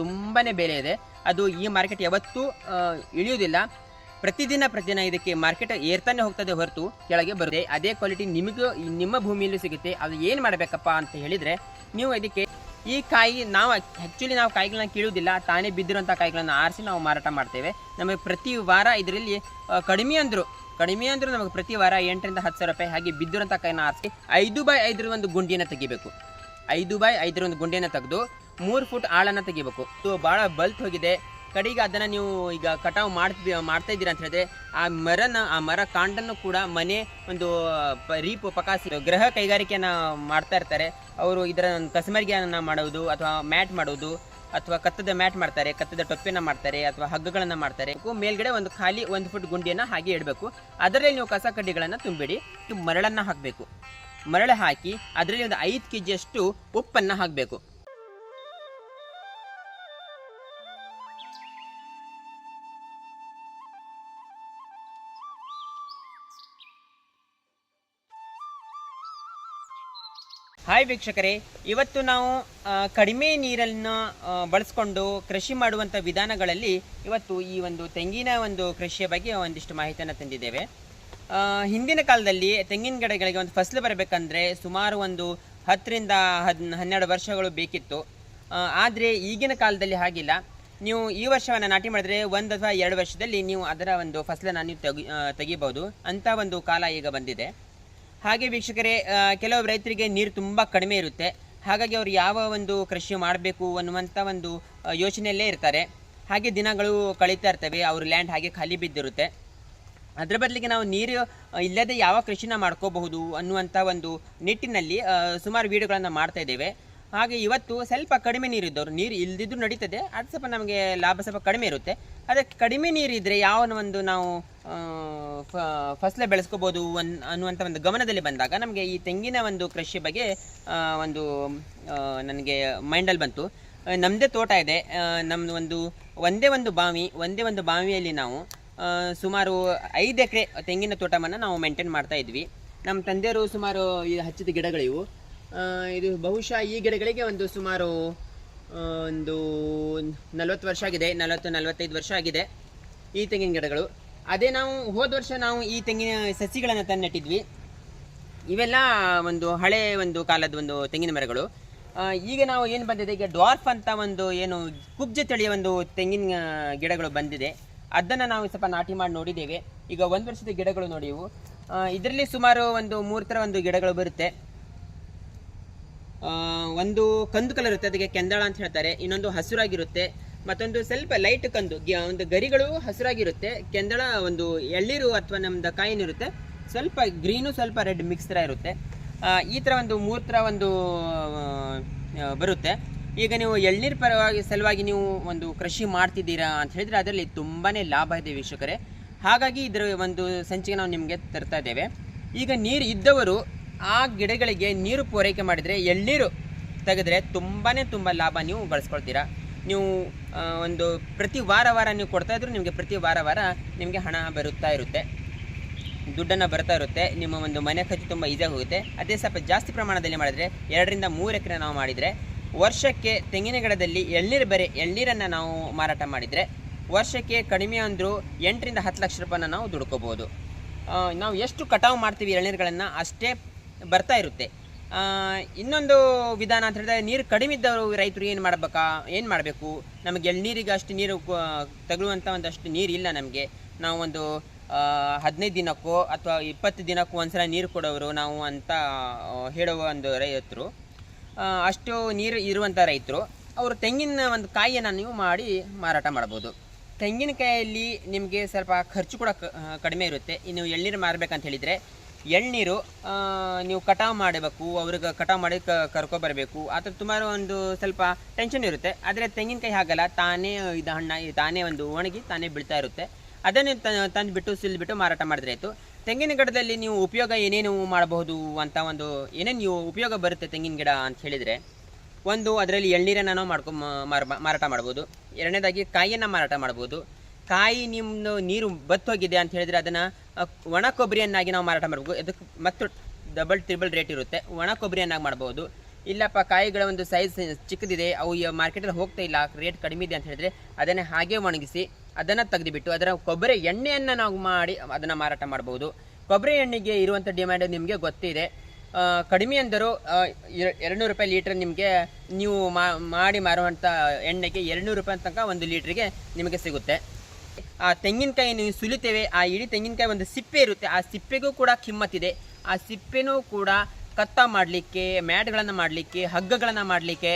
ತುಂಬಾ ಬೆಲೆ ಇದೆ. ಅದು ಈ ಮಾರ್ಕೆಟ್ ಯಾವತ್ತೂ ಇಳಿಯೋದಿಲ್ಲ ಪ್ರತಿದಿನ ಪ್ರತಿದಿನ ಇದಕ್ಕೆ ಮಾರ್ಕೆಟ್ ಏರ್ತಾನೆ ಹೋಗ್ತದೆ ಹೊರತು ಕೆಳಗೆ ಬರುತ್ತೆ. ಅದೇ ಕ್ವಾಲಿಟಿ ನಿಮಗೂ, ನಿಮ್ಮ ಭೂಮಿಯಲ್ಲೂ ಸಿಗುತ್ತೆ. ಅದು ಏನು ಮಾಡಬೇಕಪ್ಪ ಅಂತ ಹೇಳಿದರೆ, ನೀವು ಇದಕ್ಕೆ ಈ ಕಾಯಿ ನಾವು ಆ್ಯಕ್ಚುಲಿ ನಾವು ಕಾಯಿಗಳನ್ನ ಕೀಳುವುದಿಲ್ಲ. ತಾನೇ ಬಿದ್ದಿರುವಂಥ ಕಾಯಿಗಳನ್ನ ಆರಿಸಿ ನಾವು ಮಾರಾಟ ಮಾಡ್ತೇವೆ. ನಮಗೆ ಪ್ರತಿ ವಾರ ಇದರಲ್ಲಿ ಕಡಿಮೆ ಅಂದರು, ಕಡಿಮೆ ಅಂದರೂ ನಮಗೆ ಪ್ರತಿ ವಾರ ಎಂಟರಿಂದ ಹತ್ತು ಸಾವಿರ ರೂಪಾಯಿ ಹಾಗೆ ಬಿದ್ದಿರೋಂಥ ಕಾಯಿನ ಆರಿಸಿ ಐದು ಬೈ ಐದರ ಒಂದು ಗುಂಡಿಯನ್ನು ತೆಗಿಬೇಕು. ಐದು ಬೈ ಐದರ ಒಂದು ಗುಂಡಿಯನ್ನು ತೆಗೆದು ಮೂರು ಫುಟ್ ಆಳನ್ನು ತೆಗಿಬೇಕು. ಸೊ ಭಾಳ ಬಲ್ತ್ ಹೋಗಿದೆ. ಕಡೆಗೆ ಅದನ್ನು ನೀವು ಈಗ ಕಟಾವು ಮಾಡ್ತಿ ಮಾಡ್ತಾ ಇದ್ದೀರಾ ಅಂತ ಹೇಳಿದ್ರೆ, ಆ ಮರನ, ಆ ಮರ ಕಾಂಡನ್ನು ಕೂಡ ಮನೆ ಒಂದು ರೀಪು ಪಕಾಸಿ ಗೃಹ ಕೈಗಾರಿಕೆಯನ್ನು ಮಾಡ್ತಾ ಇರ್ತಾರೆ. ಅವರು ಇದರ ಕಸಮರಿಗೆಯನ್ನು ಮಾಡೋದು ಅಥವಾ ಮ್ಯಾಟ್ ಮಾಡೋದು, ಅಥವಾ ಕತ್ತದ ಮ್ಯಾಟ್ ಮಾಡ್ತಾರೆ, ಕತ್ತದ ಟೊಪ್ಪಿನ ಮಾಡ್ತಾರೆ, ಅಥವಾ ಹಗ್ಗಗಳನ್ನು ಮಾಡ್ತಾರೆ. ಮೇಲ್ಗಡೆ ಒಂದು ಖಾಲಿ ಒಂದು ಫುಟ್ ಗುಂಡಿಯನ್ನು ಹಾಗೆ ಇಡಬೇಕು. ಅದರಲ್ಲಿ ನೀವು ಕಸ ಕಡ್ಡಿಗಳನ್ನು ತುಂಬಿಡಿ. ಮರಳನ್ನು ಹಾಕಬೇಕು. ಮರಳು ಹಾಕಿ, ಅದರಲ್ಲಿ ಒಂದು ಐದು ಕೆ ಜಿಯಷ್ಟು ಉಪ್ಪನ್ನು ಹಾಕಬೇಕು. ಹಾಯ್ ವೀಕ್ಷಕರೇ, ಇವತ್ತು ನಾವು ಕಡಿಮೆ ನೀರನ್ನು ಬಳಸ್ಕೊಂಡು ಕೃಷಿ ಮಾಡುವಂಥ ವಿಧಾನಗಳಲ್ಲಿ ಇವತ್ತು ಈ ಒಂದು ತೆಂಗಿನ ಒಂದು ಕೃಷಿಯ ಬಗ್ಗೆ ಒಂದಿಷ್ಟು ಮಾಹಿತಿಯನ್ನು ತಂದಿದ್ದೇವೆ. ಹಿಂದಿನ ಕಾಲದಲ್ಲಿ ತೆಂಗಿನ ಗಿಡಗಳಿಗೆ ಒಂದು ಫಸಲು ಬರಬೇಕಂದ್ರೆ ಸುಮಾರು ಒಂದು ಹತ್ತರಿಂದ ಹದ್, ಹನ್ನೆರಡು ವರ್ಷಗಳು ಬೇಕಿತ್ತು. ಆದರೆ ಈಗಿನ ಕಾಲದಲ್ಲಿ ಹಾಗಿಲ್ಲ. ನೀವು ಈ ವರ್ಷವನ್ನು ನಾಟಿ ಮಾಡಿದ್ರೆ ಒಂದು ಅಥವಾ ಎರಡು ವರ್ಷದಲ್ಲಿ ನೀವು ಅದರ ಒಂದು ಫಸಲನ್ನು ನೀವು ತೆಗಿ ತೆಗಿಬೋದು ಅಂಥ ಒಂದು ಕಾಲ ಈಗ ಬಂದಿದೆ. ಹಾಗೆ ವೀಕ್ಷಕರೇ ಕೆಲವು ರೈತರಿಗೆ ನೀರು ತುಂಬ ಕಡಿಮೆ ಇರುತ್ತೆ. ಹಾಗಾಗಿ ಅವರು ಯಾವ ಒಂದು ಕೃಷಿ ಮಾಡಬೇಕು ಅನ್ನುವಂಥ ಒಂದು ಯೋಚನೆಯಲ್ಲೇ ಇರ್ತಾರೆ. ಹಾಗೆ ದಿನಗಳು ಕಳೀತಾ ಇರ್ತವೆ, ಅವ್ರ ಲ್ಯಾಂಡ್ ಹಾಗೆ ಖಾಲಿ ಬಿದ್ದಿರುತ್ತೆ. ಅದರ ಬದಲಿಗೆ ನಾವು ನೀರು ಇಲ್ಲದೆ ಯಾವ ಕೃಷಿನ ಮಾಡ್ಕೋಬಹುದು ಅನ್ನುವಂಥ ಒಂದು ನಿಟ್ಟಿನಲ್ಲಿ ಸುಮಾರು ವೀಡಿಯೋಗಳನ್ನು ಮಾಡ್ತಾ ಇದ್ದೇವೆ. ಹಾಗೆ ಇವತ್ತು ಸ್ವಲ್ಪ ಕಡಿಮೆ ನೀರಿದ್ದವರು ನೀರು ಇಲ್ಲದಿದ್ದು ನಡೀತದೆ, ಅದು ಸ್ವಲ್ಪ ನಮಗೆ ಲಾಭ ಸ್ವಲ್ಪ ಕಡಿಮೆ ಇರುತ್ತೆ. ಅದಕ್ಕೆ ಕಡಿಮೆ ನೀರಿದ್ದರೆ ಯಾವ ಒಂದು ನಾವು ಫಸಲ ಬೆಳೆಸ್ಕೋಬೋದು ಒನ್ ಅನ್ನುವಂಥ ಒಂದು ಗಮನದಲ್ಲಿ ಬಂದಾಗ ನಮಗೆ ಈ ತೆಂಗಿನ ಒಂದು ಕೃಷಿ ಬಗ್ಗೆ ಒಂದು ನನಗೆ ಮೈಂಡಲ್ಲಿ ಬಂತು. ನಮ್ಮದೇ ತೋಟ ಇದೆ. ನಮ್ಮದು ಒಂದು, ಒಂದೇ ಒಂದು ಬಾವಿ, ಒಂದೇ ಒಂದು ಬಾವಿಯಲ್ಲಿ ನಾವು ಸುಮಾರು ಐದು ಎಕರೆ ತೆಂಗಿನ ತೋಟವನ್ನು ನಾವು ಮೇಂಟೈನ್ ಮಾಡ್ತಾ ಇದ್ವಿ. ನಮ್ಮ ತಂದೆಯವರು ಸುಮಾರು ಈ ಹಚ್ಚಿದ ಗಿಡಗಳಿವು. ಇದು ಬಹುಶಃ ಈ ಗಿಡಗಳಿಗೆ ಒಂದು ಸುಮಾರು ಒಂದು ನಲವತ್ತು ವರ್ಷ ಆಗಿದೆ. ನಲವತ್ತು, ನಲವತ್ತೈದು ವರ್ಷ ಆಗಿದೆ ಈ ತೆಂಗಿನ ಗಿಡಗಳು. ಅದೇ ನಾವು ಹೋದ ವರ್ಷ ನಾವು ಈ ತೆಂಗಿನ ಸಸಿಗಳನ್ನು ತಂದು ನೆಟ್ಟಿದ್ವಿ ಇವೆಲ್ಲ ಒಂದು ಹಳೆ ಒಂದು ಕಾಲದ ಒಂದು ತೆಂಗಿನ ಮರಗಳು. ಈಗ ನಾವು ಏನು ಬಂದಿದೆ, ಈಗ ಡ್ವಾರ್ಫ್ ಅಂತ ಒಂದು ಏನು ಕುಬ್ಜ ತಳಿಯ ಒಂದು ತೆಂಗಿನ ಗಿಡಗಳು ಬಂದಿದೆ. ಅದನ್ನು ನಾವು ಸ್ವಲ್ಪ ನಾಟಿ ಮಾಡಿ ನೋಡಿದ್ದೇವೆ. ಈಗ ಒಂದು ವರ್ಷದ ಗಿಡಗಳು ನೋಡಿವು ಇದರಲ್ಲಿ ಸುಮಾರು ಒಂದು ಮೂರು ಥರ ಒಂದು ಗಿಡಗಳು ಬರುತ್ತೆ. ಒಂದು ಕಂದು ಕಲರ್ ಇರುತ್ತೆ, ಅದಕ್ಕೆ ಕೆಂದಾಳ ಅಂತ ಹೇಳ್ತಾರೆ. ಇನ್ನೊಂದು ಹಸುರಾಗಿರುತ್ತೆ. ಮತ್ತೊಂದು ಸ್ವಲ್ಪ ಲೈಟ್ ಕಂದು ಒಂದು ಗರಿಗಳು ಹಸಿರಾಗಿರುತ್ತೆ. ಕೆಂದಳ ಒಂದು ಎಳ್ಳಿರು ಅಥವಾ ನಮ್ದು ಕಾಯಿನಿರುತ್ತೆ. ಸ್ವಲ್ಪ ಗ್ರೀನು ಸ್ವಲ್ಪ ರೆಡ್ ಮಿಕ್ಸ್ ಥರ ಇರುತ್ತೆ. ಈ ಥರ ಒಂದು ಮೂರು ಥರ ಒಂದು ಬರುತ್ತೆ. ಈಗ ನೀವು ಎಳ್ನೀರು ಪರವಾಗಿ, ಸಲುವಾಗಿ ನೀವು ಒಂದು ಕೃಷಿ ಮಾಡ್ತಿದ್ದೀರಾ ಅಂತ ಹೇಳಿದ್ರೆ ಅದರಲ್ಲಿ ತುಂಬಾ ಲಾಭ ಇದೆ ವೀಕ್ಷಕರೇ. ಹಾಗಾಗಿ ಇದರ ಒಂದು ಸಂಚಿಗೆ ನಾವು ನಿಮಗೆ ತರ್ತಾ ಇದ್ದೇವೆ. ಈಗ ನೀರು ಇದ್ದವರು ಆ ಗಿಡಗಳಿಗೆ ನೀರು ಪೂರೈಕೆ ಮಾಡಿದರೆ ಎಳ್ನೀರು ತೆಗೆದ್ರೆ ತುಂಬಾ ತುಂಬ ಲಾಭ ನೀವು ಗಳಿಸ್ಕೊಳ್ತೀರಾ ನೀವು ಒಂದು ಪ್ರತಿ ವಾರ ವಾರ ನೀವು ಕೊಡ್ತಾ ಇದ್ರು ನಿಮಗೆ ಪ್ರತಿ ವಾರ ವಾರ ನಿಮಗೆ ಹಣ ಬರುತ್ತಾ ಇರುತ್ತೆ. ದುಡ್ಡನ್ನು ಬರ್ತಾ ಇರುತ್ತೆ. ನಿಮ್ಮ ಒಂದು ಮನೆ ಖರ್ಚು ತುಂಬ ಈಸಿಯಾಗಿ ಹೋಗುತ್ತೆ. ಅದೇ ಸ್ವಲ್ಪ ಜಾಸ್ತಿ ಪ್ರಮಾಣದಲ್ಲಿ ಮಾಡಿದರೆ ಎರಡರಿಂದ ಮೂರು ಎಕರೆ ನಾವು ಮಾಡಿದರೆ ವರ್ಷಕ್ಕೆ ತೆಂಗಿನ ಗಿಡದಲ್ಲಿ ಎಳ್ನೀರು ಬರೆ, ಎಳ್ನೀರನ್ನು ನಾವು ಮಾರಾಟ ಮಾಡಿದರೆ ವರ್ಷಕ್ಕೆ ಕಡಿಮೆ ಅಂದರೂ ಎಂಟರಿಂದ ಹತ್ತು ಲಕ್ಷ ರೂಪಾಯಿನ ನಾವು ದುಡ್ಕೋಬೋದು. ನಾವು ಎಷ್ಟು ಕಟಾವು ಮಾಡ್ತೀವಿ ಎಳ್ನೀರುಗಳನ್ನು ಅಷ್ಟೇ ಬರ್ತಾ ಇರುತ್ತೆ. ಇನ್ನೊಂದು ವಿಧಾನ ಅಂತ ಹೇಳಿದ್ರೆ ನೀರು ಕಡಿಮೆ ಇದ್ದವರು ರೈತರು ಏನು ಮಾಡ್ಬೇಕಾ? ಏನು ಮಾಡಬೇಕು? ನಮಗೆ ಎಳ್ನೀರಿಗೆ ಅಷ್ಟು ನೀರು ತಗಲುವಂಥ ಒಂದಷ್ಟು ನೀರು ಇಲ್ಲ ನಮಗೆ. ನಾವು ಒಂದು ಹದಿನೈದು ದಿನಕ್ಕೋ ಅಥವಾ ಇಪ್ಪತ್ತು ದಿನಕ್ಕೋ ಒಂದ್ಸಲ ನೀರು ಕೊಡೋರು ನಾವು ಅಂತ ಹೇಳುವ ಒಂದು ರೈತರು. ಅಷ್ಟು ನೀರು ಇರುವಂಥ ರೈತರು. ಅವರು ತೆಂಗಿನ ಒಂದು ಕಾಯಿಯನ್ನು ನೀವು ಮಾಡಿ ಮಾರಾಟ ಮಾಡ್ಬೋದು. ತೆಂಗಿನಕಾಯಲ್ಲಿ ನಿಮಗೆ ಸ್ವಲ್ಪ ಖರ್ಚು ಕೂಡ ಕಡಿಮೆ ಇರುತ್ತೆ. ಇನ್ನು ಎಳ್ನೀರು ಮಾರಬೇಕಂತ ಹೇಳಿದರೆ ಎಳ್ನೀರು ನೀವು ಕಟಾವು ಮಾಡಬೇಕು, ಅವ್ರಿಗೆ ಕಟಾವು ಮಾಡಿ ಕರ್ಕೊಬರಬೇಕು. ಆ ಥರ ಸುಮಾರು ಒಂದು ಸ್ವಲ್ಪ ಟೆನ್ಷನ್ ಇರುತ್ತೆ. ಆದರೆ ತೆಂಗಿನಕಾಯಿ ಹಾಗಲ್ಲ, ತಾನೇ ಇದು ಹಣ್ಣ ತಾನೇ ಒಂದು ಒಣಗಿ ತಾನೇ ಬೀಳ್ತಾ ಇರುತ್ತೆ. ಅದನ್ನೇ ತಂದು ಬಿಟ್ಟು ಸಿಲ್ಬಿಟ್ಟು ಮಾರಾಟ ಮಾಡಿದ್ರೆ ಆಯಿತು. ತೆಂಗಿನ ಗಿಡದಲ್ಲಿ ನೀವು ಉಪಯೋಗ ಏನೇನು ಮಾಡಬಹುದು ಅಂತ ಒಂದು, ಏನೇನು ನೀವು ಉಪಯೋಗ ಬರುತ್ತೆ ತೆಂಗಿನ ಗಿಡ ಅಂತ ಹೇಳಿದರೆ, ಒಂದು, ಅದರಲ್ಲಿ ಎಳ್ನೀರನ್ನು ನಾವು ಮಾಡ್ಕೊ ಮಾರ ಮಾರಾಟ ಮಾಡ್ಬೋದು ಎರಡನೇದಾಗಿ ಕಾಯಿಯನ್ನು ಮಾರಾಟ ಮಾಡ್ಬೋದು ಕಾಯಿ ನಿಮ್ಮ ನೀರು ಬತ್ತೋಗಿದೆ ಅಂತ ಹೇಳಿದರೆ ಅದನ್ನು ಒಣ ಕೊಬ್ಬರಿಯನ್ನಾಗಿ ನಾವು ಮಾರಾಟ ಮಾಡಬೇಕು ಅದಕ್ಕೆ ಮತ್ತು ಡಬಲ್ ಟ್ರಿಬಲ್ ರೇಟ್ ಇರುತ್ತೆ. ಒಣ ಕೊಬ್ಬರಿಯನ್ನಾಗಿ ಮಾಡ್ಬೋದು. ಇಲ್ಲಪ್ಪ, ಕಾಯಿಗಳ ಒಂದು ಸೈಜ್ ಚಿಕ್ಕದಿದೆ, ಅವು ಮಾರ್ಕೆಟಲ್ಲಿ ಹೋಗ್ತಾ ಇಲ್ಲ ರೇಟ್ ಕಡಿಮೆ ಇದೆ ಅಂತ ಹೇಳಿದ್ರೆ ಅದನ್ನೇ ಹಾಗೆ ಒಣಗಿಸಿ ಅದನ್ನು ತೆಗೆದುಬಿಟ್ಟು ಅದರ ಕೊಬ್ಬರಿ ಎಣ್ಣೆಯನ್ನು ನಾವು ಮಾಡಿ ಅದನ್ನು ಮಾರಾಟ ಮಾಡ್ಬೋದು. ಕೊಬ್ಬರಿ ಎಣ್ಣೆಗೆ ಇರುವಂಥ ಡಿಮ್ಯಾಂಡ್ ನಿಮಗೆ ಗೊತ್ತಿದೆ. ಕಡಿಮೆ ಅಂದರೂ ಎರಡು ರೂಪಾಯಿ ಲೀಟ್ರ್ ನಿಮಗೆ ನೀವು ಮಾಡಿ ಮಾರುವಂಥ ಎಣ್ಣೆಗೆ ಎರಡು ರೂಪಾಯಿ ತನಕ ಒಂದು ಲೀಟ್ರಿಗೆ ನಿಮಗೆ ಸಿಗುತ್ತೆ. ತೆಂಗಿನಕಾಯಿ ನೀವು ಸುಲಿತೇವೆ, ಆ ಇಡೀ ತೆಂಗಿನಕಾಯಿ ಒಂದು ಸಿಪ್ಪೆ ಇರುತ್ತೆ, ಆ ಸಿಪ್ಪೆಗೂ ಕೂಡ ಕಿಮ್ಮತ್ತಿದೆ. ಆ ಸಿಪ್ಪೆನೂ ಕೂಡ ಕತ್ತ ಮಾಡಲಿಕ್ಕೆ, ಮ್ಯಾಟ್ಗಳನ್ನು ಮಾಡಲಿಕ್ಕೆ, ಹಗ್ಗಗಳನ್ನು ಮಾಡಲಿಕ್ಕೆ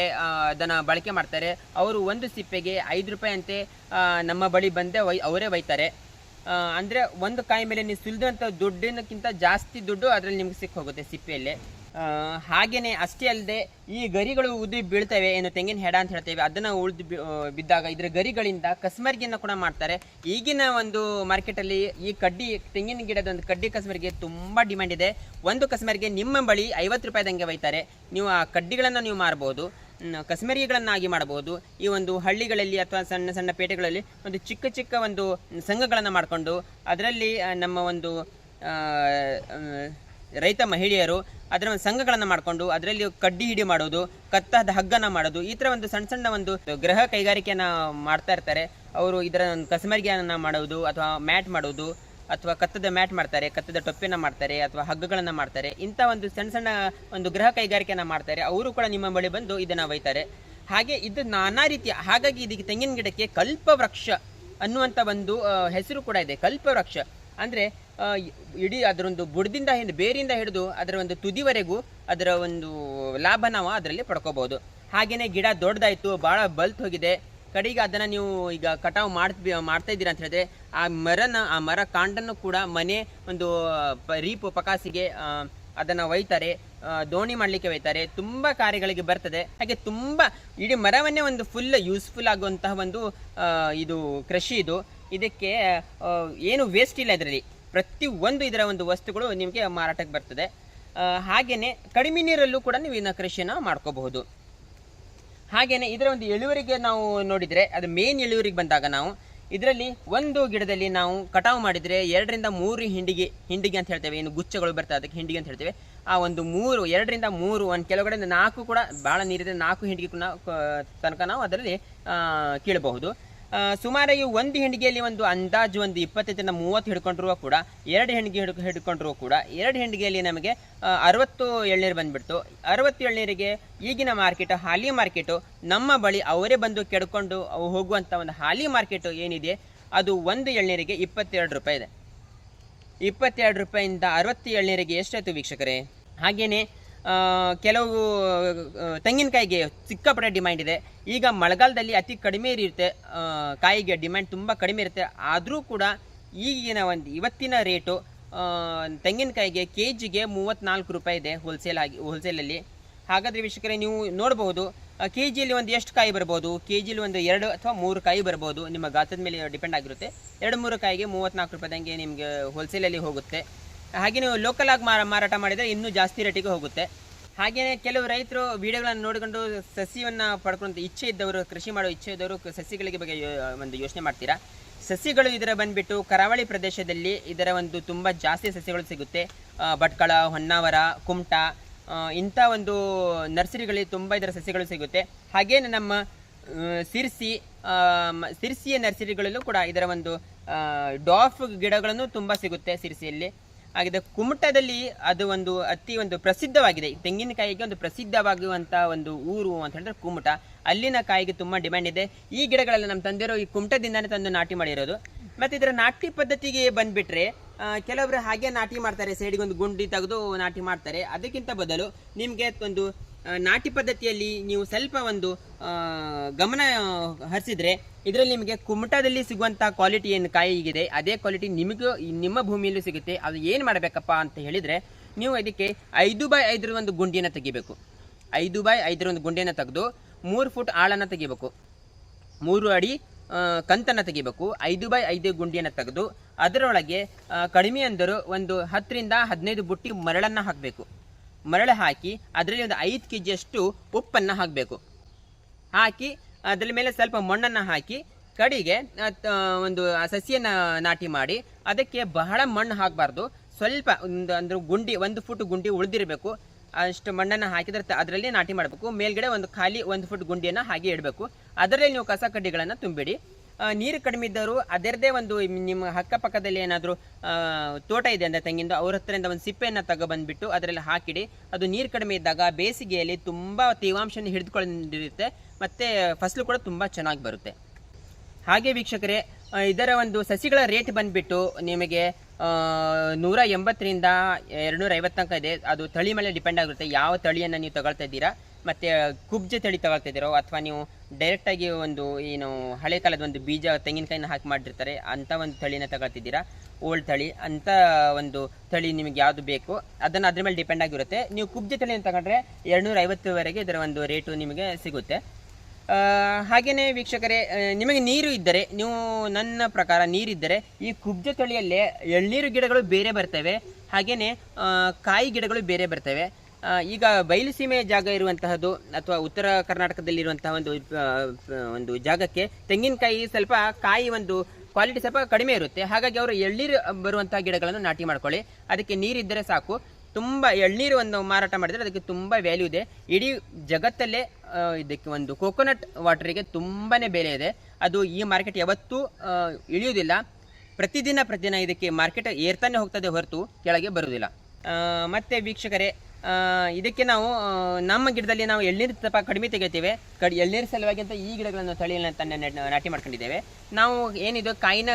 ಅದನ್ನು ಬಳಕೆ ಮಾಡ್ತಾರೆ. ಅವರು ಒಂದು ಸಿಪ್ಪೆಗೆ ಐದು ರೂಪಾಯಿ ಅಂತೆ ನಮ್ಮ ಬಳಿ ಬಂದೆ ಒಯ್ ಅವರೇ ಒಯ್ತಾರೆ. ಅಂದರೆ ಒಂದು ಕಾಯಿ ಮೇಲೆ ನೀವು ಸುಲಿದಂಥ ದುಡ್ಡಿನಕ್ಕಿಂತ ಜಾಸ್ತಿ ದುಡ್ಡು ಅದರಲ್ಲಿ ನಿಮ್ಗೆ ಸಿಕ್ಕೋಗುತ್ತೆ ಸಿಪ್ಪೆಯಲ್ಲಿ. ಆ, ಹಾಗೇನೆ ಅಷ್ಟೇ ಅಲ್ಲದೆ ಈ ಗರಿಗಳು ಉದ್ದಿ ಬೀಳ್ತವೆ ಏನು ತೆಂಗಿನ ಹೆಡ ಅಂತ ಹೇಳ್ತೇವೆ. ಅದನ್ನ ಉಳಿದು ಬಿದ್ದಾಗ ಇದ್ರ ಗರಿಗಳಿಂದ ಕಸ್ಮರ್ಗಿಯನ್ನು ಕೂಡ ಮಾಡ್ತಾರೆ. ಈಗಿನ ಒಂದು ಮಾರ್ಕೆಟಲ್ಲಿ ಈ ಕಡ್ಡಿ ತೆಂಗಿನ ಗಿಡದ ಒಂದು ಕಡ್ಡಿ ಕಸ್ಮರ್ಗೆ ತುಂಬ ಡಿಮ್ಯಾಂಡ್ ಇದೆ. ಒಂದು ಕಸ್ಮರ್ಗೆ ನಿಮ್ಮ ಬಳಿ ಐವತ್ತು ರೂಪಾಯಿದಂಗೆ ಒಯ್ತಾರೆ. ನೀವು ಆ ಕಡ್ಡಿಗಳನ್ನು ನೀವು ಮಾರ್ಬೋದು ಕಸ್ಮರಿಗಳನ್ನಾಗಿ ಮಾಡಬಹುದು ಈ ಒಂದು ಹಳ್ಳಿಗಳಲ್ಲಿ ಅಥವಾ ಸಣ್ಣ ಸಣ್ಣ ಪೇಟೆಗಳಲ್ಲಿ ಒಂದು ಚಿಕ್ಕ ಚಿಕ್ಕ ಒಂದು ಸಂಘಗಳನ್ನು ಮಾಡಿಕೊಂಡು ಅದರಲ್ಲಿ ನಮ್ಮ ಒಂದು ರೈತ ಮಹಿಳೆಯರು ಅದರ ಒಂದು ಸಂಘಗಳನ್ನು ಮಾಡಿಕೊಂಡು ಅದರಲ್ಲಿ ಕಡ್ಡಿ ಹಿಡಿ ಮಾಡೋದು, ಕತ್ತದ ಹಗ್ಗನ ಮಾಡೋದು, ಈ ಥರ ಒಂದು ಸಣ್ಣ ಸಣ್ಣ ಒಂದು ಗೃಹ ಕೈಗಾರಿಕೆಯನ್ನು ಮಾಡ್ತಾ ಇರ್ತಾರೆ. ಅವರು ಇದರ ಒಂದು ಕಸಮರಿಗೆಯನ್ನು ಮಾಡೋದು ಅಥವಾ ಮ್ಯಾಟ್ ಮಾಡೋದು ಅಥವಾ ಕತ್ತದ ಮ್ಯಾಟ್ ಮಾಡ್ತಾರೆ, ಕತ್ತದ ಟೊಪ್ಪಿನ ಮಾಡ್ತಾರೆ ಅಥವಾ ಹಗ್ಗಗಳನ್ನು ಮಾಡ್ತಾರೆ. ಇಂಥ ಒಂದು ಸಣ್ಣ ಸಣ್ಣ ಒಂದು ಗೃಹ ಕೈಗಾರಿಕೆಯನ್ನು ಮಾಡ್ತಾರೆ. ಅವರು ಕೂಡ ನಿಮ್ಮ ಬಳಿ ಬಂದು ಇದನ್ನು ಒಯ್ತಾರೆ. ಹಾಗೆ ಇದು ನಾನಾ ರೀತಿಯ, ಹಾಗಾಗಿ ಇದಕ್ಕೆ ತೆಂಗಿನ ಗಿಡಕ್ಕೆ ಕಲ್ಪವೃಕ್ಷ ಅನ್ನುವಂಥ ಒಂದು ಹೆಸರು ಕೂಡ ಇದೆ. ಕಲ್ಪವೃಕ್ಷ. ಅಂದರೆ ಇಡೀ ಅದರೊಂದು ಬುಡದಿಂದ ಹಿಂದೆ ಬೇರಿಂದ ಹಿಡಿದು ಅದರ ಒಂದು ತುದಿವರೆಗೂ ಅದರ ಒಂದು ಲಾಭ ನಾವು ಅದರಲ್ಲಿ ಪಡ್ಕೋಬಹುದು. ಹಾಗೆಯೇ ಗಿಡ ದೊಡ್ಡದಾಯಿತು, ಭಾಳ ಬಲ್ತ್ ಹೋಗಿದೆ. ಕಡೆಗೆ ಅದನ್ನು ನೀವು ಈಗ ಕಟಾವು ಮಾಡ್ ಮಾಡ್ತಾ ಇದ್ದೀರಾ ಅಂತ ಹೇಳಿದ್ರೆ ಆ ಮರನ, ಆ ಮರ ಕಾಂಡನ್ನು ಕೂಡ ಮನೆ ಒಂದು ರೀಪ್ ಪಕಾಸಿಗೆ ಅದನ್ನು ಒಯ್ತಾರೆ ದೋಣಿ ಮಾಡಲಿಕ್ಕೆ ಒಯ್ತಾರೆ. ತುಂಬ ಕಾರ್ಯಗಳಿಗೆ ಬರ್ತದೆ. ಹಾಗೆ ತುಂಬ ಇಡೀ ಮರವನ್ನೇ ಒಂದು ಫುಲ್ ಯೂಸ್ಫುಲ್ ಆಗುವಂತಹ ಒಂದು ಇದು ಕೃಷಿ ಇದು. ಇದಕ್ಕೆ ಏನು ವೇಸ್ಟ್ ಇಲ್ಲ ಇದರಲ್ಲಿ. ಪ್ರತಿ ಒಂದು ಇದರ ಒಂದು ವಸ್ತುಗಳು ನಿಮಗೆ ಮಾರಾಟಕ್ಕೆ ಬರ್ತದೆ. ಹಾಗೆಯೇ ಹಾಗೇನೆ ಕಡಿಮೆ ನೀರಲ್ಲೂ ಕೂಡ ನೀವು ಇದನ್ನ ಕೃಷಿಯನ್ನು ಮಾಡ್ಕೋಬಹುದು. ಹಾಗೆಯೇ ಇದರ ಒಂದು ಇಳುವರಿಗೆ ನಾವು ನೋಡಿದರೆ, ಅದು ಮೇನ್ ಇಳುವರಿಗೆ ಬಂದಾಗ ನಾವು ಇದರಲ್ಲಿ ಒಂದು ಗಿಡದಲ್ಲಿ ನಾವು ಕಟಾವು ಮಾಡಿದರೆ ಎರಡರಿಂದ ಮೂರು ಹಿಂಡಿಗೆ ಹಿಂಡಿಗೆ ಅಂತ ಹೇಳ್ತೇವೆ. ಏನು ಗುಚ್ಚಗಳು ಬರ್ತವೆ ಅದಕ್ಕೆ ಹಿಂಡಿಗೆ ಅಂತ ಹೇಳ್ತೇವೆ. ಆ ಒಂದು ಮೂರು, ಎರಡರಿಂದ ಮೂರು, ಒಂದು ಕೆಲವುಗಡೆ ನಾಲ್ಕು ಕೂಡ ಭಾಳ ನೀರಿದೆ ನಾಲ್ಕು ಹಿಂಡಿಗೆ ತನಕ ನಾವು ಅದರಲ್ಲಿ ಕೀಳಬಹುದು. ಆ, ಸುಮಾರು ಈ ಒಂದು ಹೆಂಡಿಗೆಯಲ್ಲಿ ಒಂದು ಅಂದಾಜು ಒಂದು ಇಪ್ಪತ್ತೈದರಿಂದ ಮೂವತ್ತು ಹಿಡ್ಕೊಂಡಿರುವ ಕೂಡ ಎರಡು ಹೆಂಡಿಗೆ ಹಿಡ್ ಹಿಡ್ಕೊಂಡಿರುವ ಕೂಡ ಎರಡು ಹೆಂಡಿಗೆಯಲ್ಲಿ ನಮಗೆ ಅರವತ್ತು ಎಳ್ನೀರು ಬಂದುಬಿಡ್ತು. ಅರವತ್ತು ಎಳ್ನೀರಿಗೆ ಈಗಿನ ಮಾರ್ಕೆಟ್ ಹಾಲಿ ಮಾರ್ಕೆಟು ನಮ್ಮ ಬಳಿ ಅವರೇ ಬಂದು ಕೆಡ್ಕೊಂಡು ಹೋಗುವಂಥ ಒಂದು ಹಾಲಿ ಮಾರ್ಕೆಟು ಏನಿದೆ ಅದು ಒಂದು ಎಳ್ನೀರಿಗೆ ಇಪ್ಪತ್ತೆರಡು ರೂಪಾಯಿ ಇದೆ. ಇಪ್ಪತ್ತೆರಡು ರೂಪಾಯಿಂದ ಅರವತ್ತು ಎಳ್ನೀರಿಗೆ ಎಷ್ಟಾಯಿತು ವೀಕ್ಷಕರೇ? ಹಾಗೇನೆ ಆ, ಕೆಲವು ತೆಂಗಿನಕಾಯಿಗೆ ಸಿಕ್ಕಾಪಟ್ಟೆ ಡಿಮ್ಯಾಂಡ್ ಇದೆ. ಈಗ ಮಳೆಗಾಲದಲ್ಲಿ ಅತಿ ಕಡಿಮೆ ಇರುತ್ತೆ. ಕಾಯಿಗೆ ಡಿಮ್ಯಾಂಡ್ ತುಂಬ ಕಡಿಮೆ ಇರುತ್ತೆ. ಆದರೂ ಕೂಡ ಈಗಿನ ಒಂದು ಇವತ್ತಿನ ರೇಟು ತೆಂಗಿನಕಾಯಿಗೆ ಕೆ ಜಿಗೆ ಮೂವತ್ತ್ನಾಲ್ಕು ರೂಪಾಯಿ ಇದೆ ಹೋಲ್ಸೇಲ್ ಆಗಿ ಹೋಲ್ಸೇಲಲ್ಲಿ ಹಾಗಾದರೆ ವೀಕ್ಷಕರೇ, ನೀವು ನೋಡ್ಬೋದು ಕೆ ಜಿಯಲ್ಲಿ ಒಂದು ಎಷ್ಟು ಕಾಯಿ ಬರ್ಬೋದು? ಕೆ ಜಿಲಿ ಒಂದು ಎರಡು ಅಥವಾ ಮೂರು ಕಾಯಿ ಬರ್ಬೋದು. ನಿಮ್ಮ ಗಾತ್ರದ ಮೇಲೆ ಡಿಪೆಂಡ್ ಆಗಿರುತ್ತೆ. ಎರಡು ಮೂರು ಕಾಯಿಗೆ ಮೂವತ್ತ್ನಾಲ್ಕು ರೂಪಾಯಿದಂಗೆ ನಿಮಗೆ ಹೋಲ್ಸೇಲಲ್ಲಿ ಹೋಗುತ್ತೆ. ಹಾಗೆ ನೀವು ಲೋಕಲ್ ಮಾರ, ಮಾರಾಟ ಮಾಡಿದರೆ ಇನ್ನೂ ಜಾಸ್ತಿ ರೇಟಿಗೆ ಹೋಗುತ್ತೆ. ಹಾಗೆಯೇ ಕೆಲವು ರೈತರು ವಿಡಿಯೋಗಳನ್ನು ನೋಡಿಕೊಂಡು ಸಸಿಯನ್ನು ಪಡ್ಕೊಂಡು ಇಚ್ಛೆ ಇದ್ದವರು, ಕೃಷಿ ಮಾಡೋ ಇಚ್ಛೆ ಇದ್ದವರು ಸಸಿಗಳಿಗೆ ಬಗ್ಗೆ ಒಂದು ಯೋಚನೆ ಮಾಡ್ತೀರಾ? ಸಸಿಗಳು ಇದರ ಬಂದುಬಿಟ್ಟು ಕರಾವಳಿ ಪ್ರದೇಶದಲ್ಲಿ ಇದರ ಒಂದು ತುಂಬ ಜಾಸ್ತಿ ಸಸಿಗಳು ಸಿಗುತ್ತೆ. ಭಟ್ಕಳ, ಹೊನ್ನಾವರ, ಕುಮಟ ಇಂಥ ಒಂದು ನರ್ಸರಿಗಳಲ್ಲಿ ತುಂಬ ಇದರ ಸಸಿಗಳು ಸಿಗುತ್ತೆ. ಹಾಗೇ ನಮ್ಮ ಸಿರ್ಸಿ ಸಿರ್ಸಿಯ ನರ್ಸರಿಗಳಲ್ಲೂ ಕೂಡ ಇದರ ಒಂದು ಡಾಫ್ ಗಿಡಗಳನ್ನು ತುಂಬ ಸಿಗುತ್ತೆ ಸಿರ್ಸಿಯಲ್ಲಿ. ಹಾಗಿದೆ ಕುಮಟದಲ್ಲಿ ಅದು ಒಂದು ಅತಿ ಒಂದು ಪ್ರಸಿದ್ಧವಾಗಿದೆ. ತೆಂಗಿನಕಾಯಿಗೆ ಒಂದು ಪ್ರಸಿದ್ಧವಾಗುವಂಥ ಒಂದು ಊರು ಅಂತ ಹೇಳಿದ್ರೆ ಕುಮಟ. ಅಲ್ಲಿನ ಕಾಯಿಗೆ ತುಂಬ ಡಿಮ್ಯಾಂಡ್ ಇದೆ. ಈ ಗಿಡಗಳೆಲ್ಲ ನಮ್ಮ ತಂದೆಯರು ಈ ಕುಮಟದಿಂದಾನೇ ತಂದು ನಾಟಿ ಮಾಡಿರೋದು. ಮತ್ತು ಇದರ ನಾಟಿ ಪದ್ಧತಿಗೆ ಬಂದುಬಿಟ್ರೆ ಕೆಲವರು ಹಾಗೆ ನಾಟಿ ಮಾಡ್ತಾರೆ. ಸೈಡಿಗೆ ಒಂದು ಗುಂಡಿ ತೆಗೆದು ನಾಟಿ ಮಾಡ್ತಾರೆ. ಅದಕ್ಕಿಂತ ಬದಲು ನಿಮಗೆ ಒಂದು ನಾಟಿ ಪದ್ಧತಿಯಲ್ಲಿ ನೀವು ಸ್ವಲ್ಪ ಒಂದು ಗಮನ ಹರಿಸಿದ್ರೆ ಇದರಲ್ಲಿ ನಿಮಗೆ ಕುಮಟದಲ್ಲಿ ಸಿಗುವಂಥ ಕ್ವಾಲಿಟಿ ಏನು ಕಾಯಿಗಿದೆ, ಅದೇ ಕ್ವಾಲಿಟಿ ನಿಮಗೂ, ನಿಮ್ಮ ಭೂಮಿಯಲ್ಲೂ ಸಿಗುತ್ತೆ. ಅದು ಏನು ಮಾಡಬೇಕಪ್ಪ ಅಂತ ಹೇಳಿದರೆ ನೀವು ಇದಕ್ಕೆ ಐದು ಬೈ ಐದರ ಒಂದು ಗುಂಡಿಯನ್ನು ತೆಗಿಬೇಕು. ಐದು ಬೈ ಐದರ ಒಂದು ಗುಂಡಿಯನ್ನು ತೆಗೆದು ಮೂರು ಫುಟ್ ಆಳನ್ನು ತೆಗಿಬೇಕು. ಮೂರು ಅಡಿ ಕಂತನ್ನು ತೆಗಿಬೇಕು. ಐದು ಬೈ ಐದು ಗುಂಡಿಯನ್ನು ತೆಗೆದು ಅದರೊಳಗೆ ಕಡಿಮೆ ಅಂದರೂ ಒಂದು ಹತ್ತರಿಂದ ಹದಿನೈದು ಬುಟ್ಟಿ ಮರಳನ್ನು ಹಾಕಬೇಕು. ಮರಳು ಹಾಕಿ ಅದರಲ್ಲಿ ಒಂದು ಐದು ಕೆ ಜಿಯಷ್ಟು ಉಪ್ಪನ್ನು ಹಾಕಬೇಕು. ಹಾಕಿ ಅದರ ಮೇಲೆ ಸ್ವಲ್ಪ ಮಣ್ಣನ್ನು ಹಾಕಿ ಕಡಿಗೆ ಒಂದು ಸಸಿಯನ್ನು ನಾಟಿ ಮಾಡಿ ಅದಕ್ಕೆ ಬಹಳ ಮಣ್ಣು ಹಾಕಬಾರ್ದು. ಸ್ವಲ್ಪ ಒಂದು, ಅಂದ್ರೆ ಗುಂಡಿ, ಒಂದು ಫುಟ್ ಗುಂಡಿ ಉಳಿದಿರಬೇಕು. ಅಷ್ಟು ಮಣ್ಣನ್ನು ಹಾಕಿದ್ರೆ ಅದರಲ್ಲಿ ನಾಟಿ ಮಾಡಬೇಕು. ಮೇಲ್ಗಡೆ ಒಂದು ಖಾಲಿ ಒಂದು ಫುಟ್ ಗುಂಡಿಯನ್ನು ಹಾಗೆ ಇಡಬೇಕು. ಅದರಲ್ಲಿ ನೀವು ಕಸ ಕಡ್ಡಿಗಳನ್ನು ತುಂಬಿಡಿ. ನೀರು ಕಡಿಮೆ ಇದ್ದವರು ಅದರದೇ ಒಂದು ನಿಮ್ಮ ಅಕ್ಕಪಕ್ಕದಲ್ಲಿ ಏನಾದರೂ ತೋಟ ಇದೆ ಅಂದರೆ ತೆಂಗಿಂದು, ಅವ್ರ ಹತ್ರದಿಂದ ಒಂದು ಸಿಪ್ಪೆಯನ್ನು ತಗೊಬಂದ್ಬಿಟ್ಟು ಅದರಲ್ಲಿ ಹಾಕಿಡಿ. ಅದು ನೀರು ಕಡಿಮೆ ಇದ್ದಾಗ ಬೇಸಿಗೆಯಲ್ಲಿ ತುಂಬ ತೇವಾಂಶನ ಹಿಡಿದುಕೊಂಡಿರುತ್ತೆ, ಮತ್ತು ಫಸಲು ಕೂಡ ತುಂಬ ಚೆನ್ನಾಗಿ ಬರುತ್ತೆ. ಹಾಗೆ ವೀಕ್ಷಕರೇ ಇದರ ಒಂದು ಸಸಿಗಳ ರೇಟ್ ಬಂದ್ಬಿಟ್ಟು ನಿಮಗೆ ನೂರ ಎಂಬತ್ತರಿಂದ ಎರಡುನೂರ ಐವತ್ತು ತನಕ ಇದೆ. ಅದು ತಳಿ ಮೇಲೆ ಡಿಪೆಂಡ್ ಆಗುತ್ತೆ ಯಾವ ತಳಿಯನ್ನು ನೀವು ತಗೊಳ್ತಾ ಇದ್ದೀರಾ. ಮತ್ತು ಕುಬ್ಜೆ ತಳಿ ತಗೊಳ್ತಾ ಇದ್ದೀರೋ ಅಥವಾ ನೀವು ಡೈರೆಕ್ಟಾಗಿ ಒಂದು ಏನು ಹಳೆ ಕಾಲದ ಒಂದು ಬೀಜ ತೆಂಗಿನಕಾಯಿನ ಹಾಕಿ ಮಾಡಿರ್ತಾರೆ ಅಂಥ ಒಂದು ತಳಿನ ತಗೊಳ್ತಿದ್ದೀರಾ ಓಲ್ಡ್ ತಳಿ ಅಂಥ ಒಂದು ತಳಿ ನಿಮಗೆ ಯಾವುದು ಬೇಕು ಅದನ್ನು ಅದ್ರ ಮೇಲೆ ಡಿಪೆಂಡ್ ಆಗಿರುತ್ತೆ. ನೀವು ಕುಬ್ಜ ತಳಿಯನ್ನು ತಗೊಂಡ್ರೆ ಎರಡುನೂರ ಐವತ್ತುವರೆಗೆ ಇದರ ಒಂದು ರೇಟು ನಿಮಗೆ ಸಿಗುತ್ತೆ. ಆ, ಹಾಗೇನೇ ವೀಕ್ಷಕರೇ ನಿಮಗೆ ನೀರು ಇದ್ದರೆ ನೀವು ನನ್ನ ಪ್ರಕಾರ ನೀರಿದ್ದರೆ ಈ ಕುಬ್ಜ ತಳಿಯಲ್ಲೇ ಎಳ್ನೀರು ಗಿಡಗಳು ಬೇರೆ ಬರ್ತವೆ ಹಾಗೇನೆ ಆ, ಕಾಯಿ ಗಿಡಗಳು ಬೇರೆ ಬರ್ತವೆ. ಈಗ ಬಯಲು ಸೀಮೆ ಜಾಗ ಇರುವಂತಹದ್ದು ಅಥವಾ ಉತ್ತರ ಕರ್ನಾಟಕದಲ್ಲಿರುವಂತಹ ಒಂದು ಒಂದು ಜಾಗಕ್ಕೆ ತೆಂಗಿನಕಾಯಿ ಸ್ವಲ್ಪ ಕಾಯಿ ಒಂದು ಕ್ವಾಲಿಟಿ ಸ್ವಲ್ಪ ಕಡಿಮೆ ಇರುತ್ತೆ. ಹಾಗಾಗಿ ಅವರು ಎಳ್ನೀರು ಬರುವಂತಹ ಗಿಡಗಳನ್ನು ನಾಟಿ ಮಾಡ್ಕೊಳ್ಳಿ. ಅದಕ್ಕೆ ನೀರಿದ್ದರೆ ಸಾಕು. ತುಂಬ ಎಳ್ನೀರು ಒಂದು ಮಾರಾಟ ಮಾಡಿದರೆ ಅದಕ್ಕೆ ತುಂಬ ವ್ಯಾಲ್ಯೂ ಇದೆ. ಇಡೀ ಜಗತ್ತಲ್ಲೇ ಇದಕ್ಕೆ ಒಂದು ಕೋಕೋನಟ್ ವಾಟರಿಗೆ ತುಂಬಾ ಬೆಲೆ ಇದೆ. ಅದು ಈ ಮಾರ್ಕೆಟ್ ಯಾವತ್ತೂ ಇಳಿಯುವುದಿಲ್ಲ. ಪ್ರತಿದಿನ ಪ್ರತಿದಿನ ಇದಕ್ಕೆ ಮಾರ್ಕೆಟ್ ಏರ್ತಾನೆ ಹೋಗ್ತದೆ ಹೊರತು, ಕೆಳಗೆ ಬರುವುದಿಲ್ಲ. ಮತ್ತು ವೀಕ್ಷಕರೇ ಇದಕ್ಕೆ ನಾವು ನಮ್ಮ ಗಿಡದಲ್ಲಿ ನಾವು ಎಳ್ನೀರು ಸ್ವಲ್ಪ ಕಡಿಮೆ ತೆಗಿತೇವೆ ಕಡಿ, ಎಳ್ನೀರು ಸಲುವಾಗಿ ಅಂತ ಈ ಗಿಡಗಳನ್ನು ತಳಿಯಲ್ಲ ತನ್ನ ನಾಟಿ ಮಾಡ್ಕೊಂಡಿದ್ದೇವೆ. ನಾವು ಏನಿದು, ಕಾಯಿನ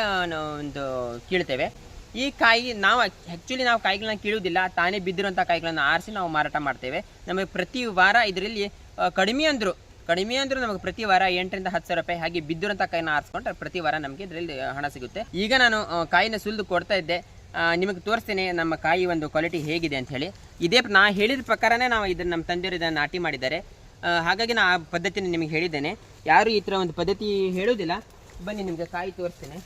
ಒಂದು ಕೀಳ್ತೇವೆ ಈ ಕಾಯಿ, ನಾವು ಆ್ಯಕ್ಚುಲಿ ನಾವು ಕಾಯಿಗಳನ್ನ ಕೀಳುವುದಿಲ್ಲ. ತಾನೇ ಬಿದ್ದಿರುವಂಥ ಕಾಯಿಗಳನ್ನು ಆರಿಸಿ ನಾವು ಮಾರಾಟ ಮಾಡ್ತೇವೆ. ನಮಗೆ ಪ್ರತಿ ವಾರ ಇದರಲ್ಲಿ ಕಡಿಮೆ ಅಂದರು, ಕಡಿಮೆ ಅಂದರೂ ನಮಗೆ ಪ್ರತಿ ವಾರ ಎಂಟರಿಂದ ಹತ್ತು ಸಾವಿರ ರೂಪಾಯಿ ಹಾಗೆ ಬಿದ್ದಿರೋಂಥ ಕಾಯಿನ ಆರಿಸ್ಕೊಂಡ್ರೆ ಪ್ರತಿ ವಾರ ನಮಗೆ ಇದರಲ್ಲಿ ಹಣ ಸಿಗುತ್ತೆ. ಈಗ ನಾನು ಕಾಯಿನ ಸುಲಿದು ಕೊಡ್ತಾ ಇದ್ದೆ. ನಿಮಗೆ ತೋರಿಸ್ತೇನೆ ನಮ್ಮ ಕಾಯಿ ಒಂದು ಕ್ವಾಲಿಟಿ ಹೇಗಿದೆ ಅಂತ ಹೇಳಿ. ಇದೇ ನಾ ಹೇಳಿದ ಪ್ರಕಾರನೇ ನಾವು ಇದನ್ನು ನಮ್ಮ ತಂದೆಯವರು ಇದನ್ನು ನಾಟಿ ಮಾಡಿದ್ದಾರೆ. ಹಾಗಾಗಿ ನಾ ಆ ಪದ್ಧತಿನ ನಿಮಗೆ ಹೇಳಿದ್ದೇನೆ. ಯಾರು ಈ ಥರ ಒಂದು ಪದ್ಧತಿ ಹೇಳುವುದಿಲ್ಲ. ಬನ್ನಿ ನಿಮಗೆ ಕಾಯಿ ತೋರಿಸ್ತೇನೆ.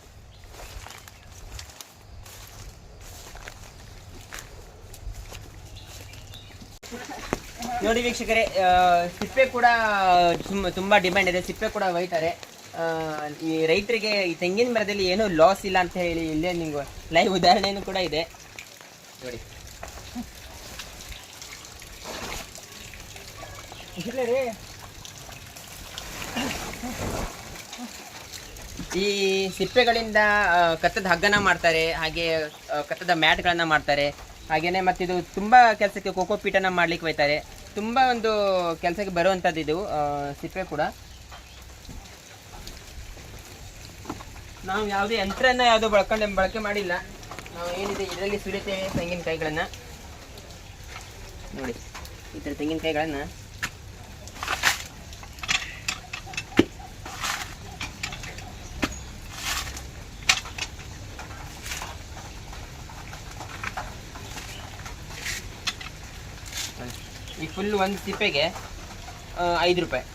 ನೋಡಿ ವೀಕ್ಷಕರೇ ಸಿಪ್ಪೆ ಕೂಡ ತುಂಬ ತುಂಬ ಡಿಮ್ಯಾಂಡ್ ಇದೆ. ಸಿಪ್ಪೆ ಕೂಡ ಒಯ್ತಾರೆ. ಈ ರೈತರಿಗೆ ಈ ತೆಂಗಿನ ಮರದಲ್ಲಿ ಏನೂ ಲಾಸ್ ಇಲ್ಲ ಅಂತ ಹೇಳಿ ಇಲ್ಲೇ ನಿಮ್ಗೆ ಲೈವ್ ಉದಾಹರಣೆನೂ ಕೂಡ ಇದೆ. ನೋಡಿ. ಈ ಸಿಪ್ಪೆಗಳಿಂದ ಕತ್ತದ ಹಗ್ಗನ ಮಾಡ್ತಾರೆ ಹಾಗೆ ಕತ್ತದ ಕತ್ತದ ಮ್ಯಾಟ್ಗಳನ್ನು ಮಾಡ್ತಾರೆ. ಹಾಗೇನೆ ಮತ್ತಿದು ತುಂಬ ಕೆಲಸಕ್ಕೆ ಕೋಕೋ ಪೀಟನ್ನ ಮಾಡ್ಲಿಕ್ಕೆ ಹೋಯ್ತಾರೆ. ತುಂಬ ಒಂದು ಕೆಲಸಕ್ಕೆ ಬರುವಂಥದ್ದು ಇದು ಸಿಪ್ಪೆ ಕೂಡ. ನಾವು ಯಾವುದೇ ಯಂತ್ರನ ಯಾವುದೋ ಬಳ್ಕೊಂಡು ಬಳಕೆ ಮಾಡಿಲ್ಲ. ನಾವು ಏನಿದೆ, ಇದರಲ್ಲಿ ಸುರಿತೇವೆ ತೆಂಗಿನಕಾಯಿಗಳನ್ನ. ನೋಡಿ, ಈ ಥರ ತೆಂಗಿನಕಾಯಿಗಳನ್ನ. ಈ ಫುಲ್ ಒಂದು ಸಿಪ್ಪೆಗೆ ಐದು ರೂಪಾಯಿ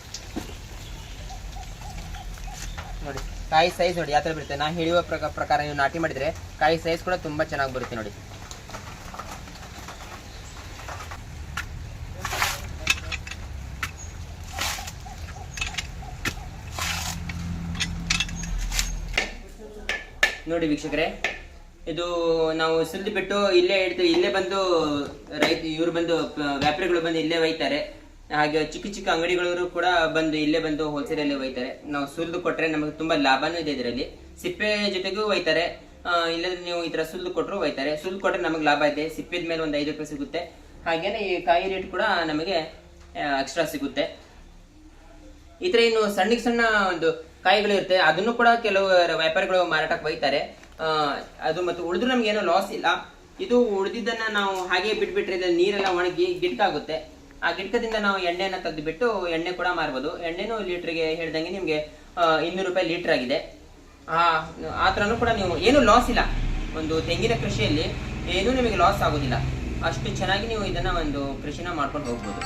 ನೋಡಿ ಕಾಯಿ ಸೈಜ್ ನೋಡಿ, ಯಾವ ಥರ ಬರುತ್ತೆ ನಾನು ಹೇಳುವ ಪ್ರಕಾರ ನೀವು ನಾಟಿ ಮಾಡಿದರೆ ಕಾಯಿ ಸೈಜ್ ಕೂಡ ತುಂಬ ಚೆನ್ನಾಗಿ ಬರುತ್ತೆ ನೋಡಿ. ನೋಡಿ ವೀಕ್ಷಕರೇ, ಇದು ನಾವು ಸುಲಿದು ಬಿಟ್ಟು ಇಲ್ಲೇ ಇಡ್ತೀವಿ, ಇಲ್ಲೇ ಬಂದು ರೈತ ಇವರು ಬಂದು ವ್ಯಾಪಾರಿಗಳು ಬಂದು ಇಲ್ಲೇ ಒಯ್ತಾರೆ. ಹಾಗೆ ಚಿಕ್ಕ ಚಿಕ್ಕ ಅಂಗಡಿಗಳವರು ಕೂಡ ಬಂದು ಇಲ್ಲೇ ಬಂದು ಹೋಲ್ಸೇಲ್ ಅಲ್ಲಿ ಒಯ್ತಾರೆ. ನಾವು ಸುಲಿದು ಕೊಟ್ರೆ ನಮಗೆ ತುಂಬಾ ಲಾಭನೂ ಇದೆ ಇದರಲ್ಲಿ. ಸಿಪ್ಪೆ ಜೊತೆಗೂ ಒಯ್ತಾರೆ. ಇಲ್ಲದ್ರೆ ನೀವು ಈ ತರ ಸುಲಿದು ಕೊಟ್ಟರು ಒಯ್ತಾರೆ. ಸುಲಿದು ಕೊಟ್ರೆ ನಮಗೆ ಲಾಭ ಇದೆ. ಸಿಪ್ಪೆದ ಮೇಲೆ ಒಂದು ಐದು ರೂಪಾಯಿ ಸಿಗುತ್ತೆ. ಹಾಗೇನೆ ಈ ಕಾಯಿ ರೇಟ್ ಕೂಡ ನಮಗೆ ಎಕ್ಸ್ಟ್ರಾ ಸಿಗುತ್ತೆ. ಈ ತರ ಇನ್ನು ಸಣ್ಣಕ್ಕೆ ಸಣ್ಣ ಒಂದು ಕಾಯಿಗಳು ಇರುತ್ತೆ ಅದನ್ನು ಕೂಡ ಕೆಲವು ವ್ಯಾಪಾರಿಗಳು ಮಾರಾಟಕ್ಕೆ ಒಯ್ತಾರೆ. ಅದು ಮತ್ತು ಉಳಿದ್ರು ನಮ್ಗೆ ಏನೋ ಲಾಸ್ ಇಲ್ಲ. ಇದು ಉಳಿದಿದ್ದನ್ನ ನಾವು ಹಾಗೆ ಬಿಟ್ಬಿಟ್ರೆ ನೀರೆಲ್ಲ ಒಣಗಿ ಗಿಟ್ಕಾಗುತ್ತೆ. ಆ ಗಿಟ್ಕದಿಂದ ನಾವು ಎಣ್ಣೆನ ತೆಗೆದುಬಿಟ್ಟು ಎಣ್ಣೆ ಕೂಡ ಮಾರ್ಬೋದು. ಎಣ್ಣೆನೂ ಲೀಟ್ರಿಗೆ ಹೇಳ್ದಂಗೆ ನಿಮಗೆ ಇನ್ನೂರು ರೂಪಾಯಿ ಲೀಟರ್ ಆಗಿದೆ. ಆ ಥರನೂ ಕೂಡ ನೀವು ಏನು ಲಾಸ್ ಇಲ್ಲ. ಒಂದು ತೆಂಗಿನ ಕೃಷಿಯಲ್ಲಿ ಏನೂ ನಿಮಗೆ ಲಾಸ್ ಆಗೋದಿಲ್ಲ. ಅಷ್ಟು ಚೆನ್ನಾಗಿ ನೀವು ಇದನ್ನ ಒಂದು ಕೃಷಿನ ಮಾಡ್ಕೊಂಡು ಹೋಗ್ಬೋದು.